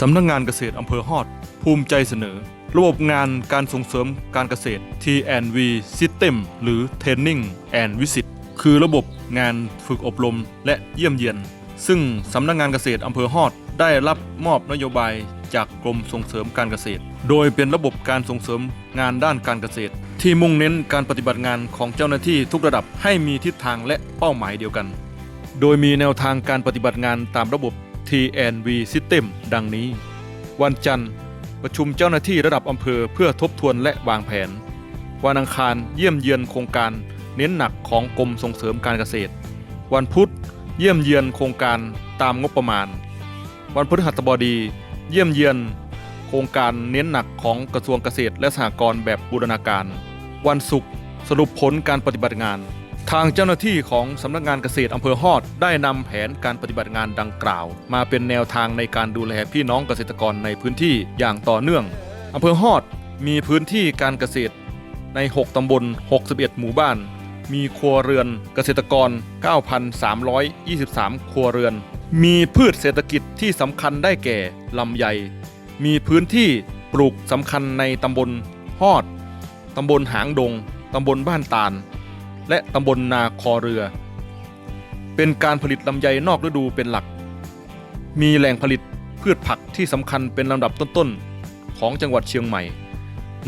สำนักงงานเกษตรอำเภอฮอด ภูมิใจเสนอ ระบบงานการส่งเสริมการเกษตร T&V System หรือ Training and Visit คือระบบงานฝึกอบรมและเยี่ยมเยียน ซึ่งสำนักงงานเกษตรอำเภอฮอด ได้รับมอบนโยบายจากกรมส่งเสริมการเกษตร โดยเป็นระบบการส่งเสริมงานด้านการเกษตร ที่มุ่งเน้นการปฏิบัติงานของเจ้าหน้าที่ทุกระดับให้มีทิศทางและเป้าหมายเดียวกัน โดยมีแนวทางการปฏิบัติงานตามระบบ TNV System ดังนี้ วันจันทร์ ประชุมเจ้าหน้าที่ระดับอำเภอเพื่อทบทวนและวางแผน วันอังคารเยี่ยมเยือนโครงการเน้นหนักของกรมส่งเสริมการเกษตร วันพุธ เยี่ยมเยือนโครงการตามงบประมาณ วันพฤหัสบดี เยี่ยมเยือน โครงการเน้นหนักของกระทรวงเกษตรและสหกรณ์แบบบูรณาการ วันศุกร์สรุปผลการปฏิบัติงาน ทางเจ้าหน้าที่ของสำนักงานเกษตรอำเภอฮอด ได้นำแผนการปฏิบัติงานดังกล่าว มาเป็นแนวทางในการดูแลพี่น้องเกษตรกรในพื้นที่อย่างต่อเนื่องอำเภอฮอดมีพื้นที่การเกษตรใน 6 ตำบล 61 หมู่บ้าน มีครัวเรือนเกษตรกร 9,323 ครัวเรือน มีพืชเศรษฐกิจที่สำคัญได้แก่ลำไย มีพื้นที่ปลูกสำคัญในตำบลฮอด ตำบลหางดง ตำบลบ้านตาล และตำบลนาคอเรือ เป็นการผลิตลำไยนอกฤดูเป็นหลัก มีแหล่งผลิตพืชผักที่สำคัญเป็นลำดับต้นๆ ของจังหวัดเชียงใหม่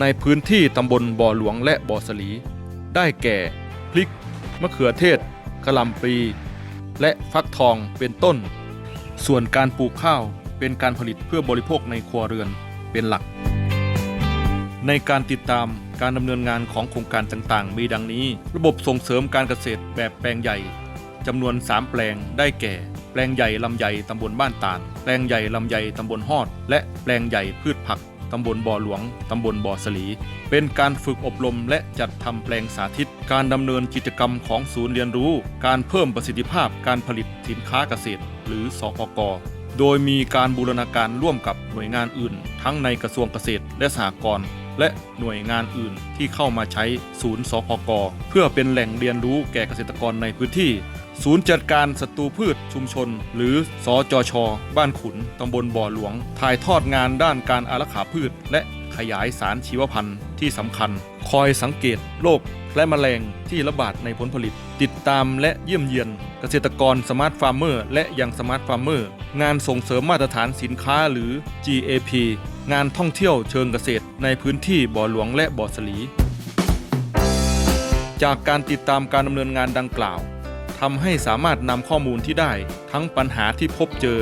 ในพื้นที่ตำบลบ่อหลวงและบ่อสลี ได้แก่พริก มะเขือเทศกะหล่ำปลีและฟักทองเป็นต้น ส่วนการปลูกข้าวเป็นการผลิตเพื่อบริโภคในครัวเรือนเป็นหลัก ในการติดตามการดำเนินงานของโครงการต่างๆ มีดังนี้ ระบบส่งเสริมการเกษตรแบบแปลงใหญ่จำนวน 3 แปลงได้แก่ แปลงใหญ่ลำไยตำบลบ้านตาลแปลงใหญ่ลำไยตำบลฮอด และแปลงใหญ่พืชผักตำบลบ่อหลวง ตำบลบ่อสลี เป็นการฝึกอบรมและจัดทำแปลงสาธิต การดำเนินกิจกรรมของศูนย์เรียนรู้ การเพิ่มประสิทธิภาพการผลิตสินค้าเกษตร หรือสพกโดยมีการบูรณาการร่วมกับหน่วยงานอื่น ทั้งในกระทรวงเกษตรและสหกรณ์ และหน่วยงานอื่นที่เข้ามาใช้ศูนย์สพกเพื่อเป็นแหล่งเรียนรู้แก่เกษตรกรในพื้นที่ ศูนย์จัดการศัตรูพืชชุมชน หรือสอจชบ้านขุนตำบลบ่อหลวง ถ่ายทอดงานด้านการอารักขาพืช และขยายสารชีวพันธุ์ที่สำคัญ คอยสังเกตโรคและแมลงที่ระบาดในผลผลิต ติดตามและเยี่ยมเยียน เกษตรกรสมาร์ทฟาร์มเมอร์และยังสมาร์ทฟาร์มเมอร์ งานส่งเสริมมาตรฐานสินค้าหรือ GAP งานท่องเที่ยวเชิงเกษตรในพื้นที่บ่อหลวงและบ่อสลี จากการติดตามการดำเนินงานดังกล่าวทำให้สามารถนำข้อมูลที่ได้ทั้งปัญหาที่พบเจอ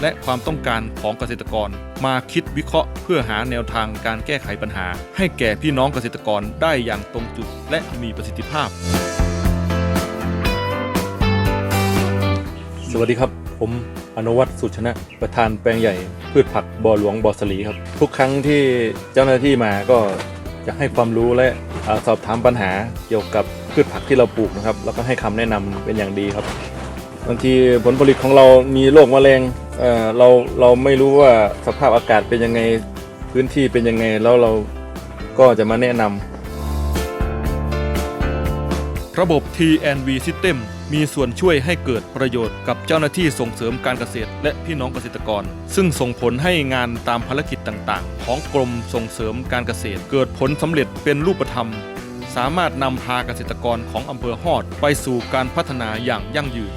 และความต้องการของเกษตรกร มาคิดวิเคราะห์ เพื่อหาแนวทางการแก้ไขปัญหา ให้แก่พี่น้องเกษตรกรได้อย่างตรงจุดและมีประสิทธิภาพ สวัสดีครับ ผม อนุวัตรสุชนะ ประธานแปลงใหญ่พืชผักบ่อหลวงบ่อสลีครับ ทุกครั้งที่เจ้าหน้าที่มาก็จะให้ความรู้และอสอบถามปัญหาเกี่ยวกับพืชผักที่เราปลูกนะครับ แล้วก็ให้คำแนะนำเป็นอย่างดีครับบางทีผลผลิตของเรามีโรคแมลงเอ่อเราเราไม่รู้ว่าสภาพอากาศเป็นยังไงพื้นที่เป็นยังไงแล้วเราก็จะมาแนะนำ ระบบ TNV System มีส่วนช่วยให้เกิดประโยชน์กับเจ้าหน้าที่ส่งเสริมการเกษตร และพี่น้องเกษตรกร ซึ่งส่งผลให้งานตามภารกิจต่างๆ ของกรมส่งเสริมการเกษตร เกิดผลสำเร็จเป็นรูปธรรม สามารถนำพาเกษตรกรของอำเภอฮอด ไปสู่การพัฒนาอย่างยั่งยืน